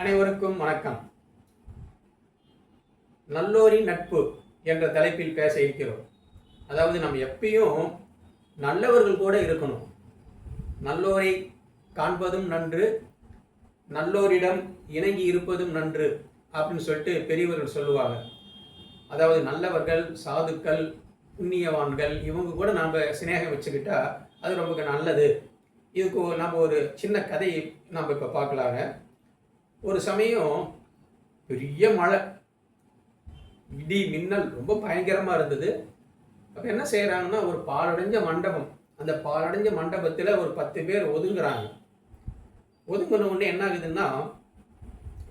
அனைவருக்கும் வணக்கம். நல்லோரின் நட்பு என்ற தலைப்பில் பேச இருக்கிறோம். அதாவது நம்ம எப்பயும் நல்லவர்கள் கூட இருக்கணும். நல்லோரை காண்பதும் நன்று நல்லோரிடம் இணங்கி இருப்பதும் நன்று அப்படின்னு சொல்லிட்டு பெரியவர்கள் சொல்லுவாங்க. அதாவது நல்லவர்கள் சாதுக்கள் புண்ணியவான்கள் இவங்க கூட நாம் சிநேகம் வச்சுக்கிட்டா அது ரொம்ப நல்லது. இதுக்கு நம்ம ஒரு சின்ன கதையை நம்ம இப்போ பார்க்கலாங்க. ஒரு சமயம் பெரிய மழை இடி மின்னல் ரொம்ப பயங்கரமாக இருந்தது. அப்போ என்ன செய்கிறாங்கன்னா ஒரு பாலடைஞ்ச மண்டபம் அந்த பாலடைஞ்ச மண்டபத்தில் ஒரு பத்து பேர் ஒதுங்குறாங்க. ஒதுங்கின உடனே என்ன ஆகுதுன்னா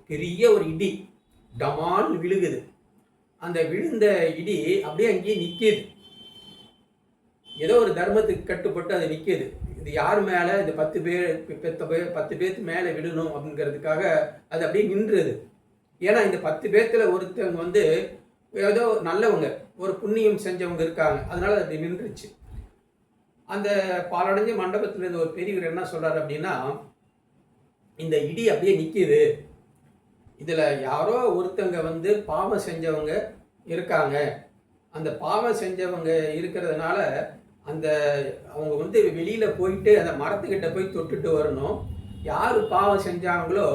பெரிய ஒரு இடி டமால் விழுகுது. அந்த விழுந்த இடி அப்படியே அங்கேயே நிற்கிது ஏதோ ஒரு தர்மத்துக்கு கட்டுப்பட்டு அது நிற்கிது இது யார் மேலே? இந்த பத்து பேர் பெத்த பேர் பத்து பேர்த்து மேலே விடணும் அப்படிங்கிறதுக்காக அது அப்படியே நின்றுது. ஏன்னா இந்த பத்து பேர்த்தில் ஒருத்தவங்க வந்து ஏதோ நல்லவங்க ஒரு புண்ணியம் செஞ்சவங்க இருக்காங்க. அதனால அது அப்படி நின்றுச்சு. அந்த பாலடைஞ்ச மண்டபத்தில் இருந்த ஒரு பெரியவர் என்ன சொல்கிறார் அப்படின்னா இந்த இடி அப்படியே நிற்கிது இதில் யாரோ ஒருத்தங்க வந்து பாவம் செஞ்சவங்க இருக்காங்க. அந்த பாவம் செஞ்சவங்க இருக்கிறதுனால அந்த அவங்க வந்து வெளியில் போயிட்டு அந்த மரத்துக்கிட்ட போய் தொட்டுட்டு வரணும். யார் பாவம் செஞ்சாங்களோ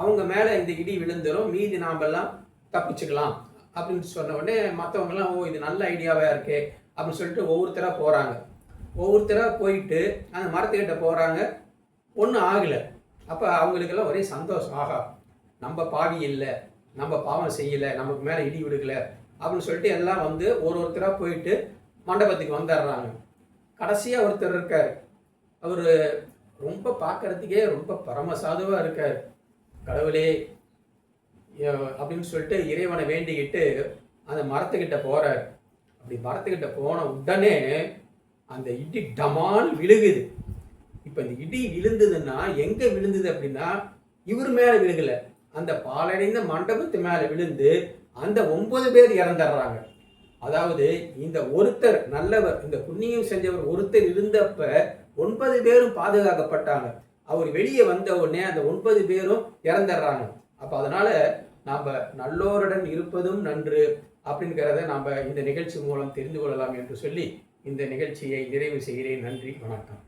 அவங்க மேலே இந்த இடி விழுந்துடும் மீதி நாமெல்லாம் தப்பிச்சுக்கலாம் அப்படின்னு சொன்ன உடனே மற்றவங்கலாம் ஓ இது நல்ல ஐடியாவாக இருக்கே அப்படின்னு சொல்லிட்டு ஒவ்வொருத்தராக போகிறாங்க ஒவ்வொருத்தராக போயிட்டு அந்த மரத்துக்கிட்ட போகிறாங்க ஒன்றும் ஆகலை. அப்போ அவங்களுக்கெல்லாம் ஒரே சந்தோஷம். ஆகா நம்ம பாவி இல்லை. நம்ம பாவம் செய்யலை. நமக்கு மேலே இடி விடுக்கலை அப்படின்னு சொல்லிட்டு எல்லாம் வந்து ஒரு ஒருத்தராக போயிட்டு மண்டபத்துக்கு வந்துடுறாங்க. கடைசியாக ஒருத்தர் இருக்கார். அவர் ரொம்ப பார்க்கறதுக்கே ரொம்ப பரமசாதுவாக இருக்கார். கடவுளே அப்படின்னு சொல்லிட்டு இறைவனை வேண்டிக்கிட்டு அந்த மரத்துக்கிட்ட போகிறார் அப்படி மரத்துக்கிட்ட போன உடனே அந்த இடி டமால் விழுகுது. இப்போ இந்த இடி விழுந்ததுன்னா எங்கே விழுந்தது அப்படின்னா இவர் மேலே விழுகலை. அந்த பாலடைந்த மண்டபத்து மேலே விழுந்து அந்த ஒன்பது பேர் இறந்துடுறாங்க. அதாவது இந்த ஒருத்தர் நல்லவர் இந்த புண்ணியம் செஞ்சவர் ஒருத்தர் இருந்தப்ப ஒன்பது பேரும் பாதுகாக்கப்பட்டாங்க. அவர் வெளியே வந்த உடனே அந்த ஒன்பது பேரும் இறந்துடுறாங்க. அப்போ அதனால நாம் நல்லோருடன் இருப்பதும் நன்று அப்படிங்கிறத நாம் இந்த நிகழ்ச்சி மூலம் தெரிந்து கொள்ளலாம் என்று சொல்லி இந்த நிகழ்ச்சியை நிறைவு செய்கிறேன். நன்றி வணக்கம்.